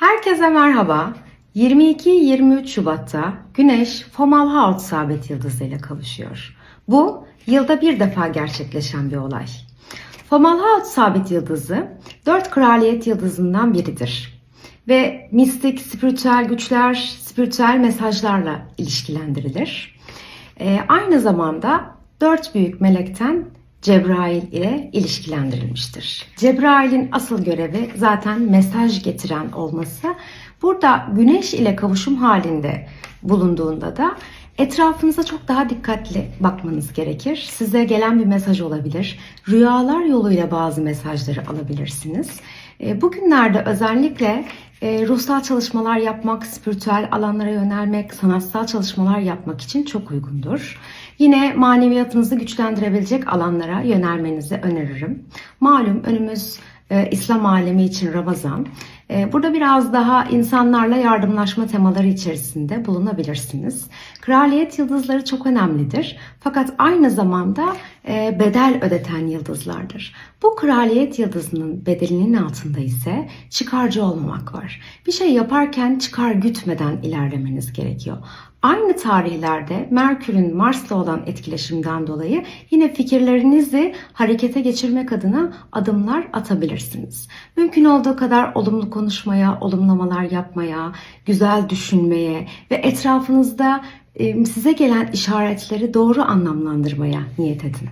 Herkese merhaba. 22-23 Şubat'ta Güneş Fomalhaut sabit yıldızı ile kavuşuyor. Bu yılda bir defa gerçekleşen bir olay. Fomalhaut sabit yıldızı dört kraliyet yıldızından biridir. Ve mistik, spiritüel güçler, spiritüel mesajlarla ilişkilendirilir. Ee, aynı zamanda dört büyük melekten Cebrail ile ilişkilendirilmiştir. Cebrail'in asıl görevi zaten mesaj getiren olması. Burada güneş ile kavuşum halinde bulunduğunda da etrafınıza çok daha dikkatli bakmanız gerekir. Size gelen bir mesaj olabilir. Rüyalar yoluyla bazı mesajları alabilirsiniz. E, Bugünlerde özellikle e, ruhsal çalışmalar yapmak, spiritüel alanlara yönelmek, sanatsal çalışmalar yapmak için çok uygundur. Yine maneviyatınızı güçlendirebilecek alanlara yönelmenizi öneririm. Malum önümüz e, İslam alemi için Ramazan. Burada biraz daha insanlarla yardımlaşma temaları içerisinde bulunabilirsiniz. Kraliyet yıldızları çok önemlidir. Fakat aynı zamanda bedel ödeten yıldızlardır. Bu kraliyet yıldızının bedelinin altında ise çıkarcı olmamak var. Bir şey yaparken çıkar gütmeden ilerlemeniz gerekiyor. Aynı tarihlerde Merkür'ün Mars'la olan etkileşimden dolayı yine fikirlerinizi harekete geçirmek adına adımlar atabilirsiniz. Mümkün olduğu kadar olumlu konuşmaya, olumlamalar yapmaya, güzel düşünmeye ve etrafınızda e, size gelen işaretleri doğru anlamlandırmaya niyet edin.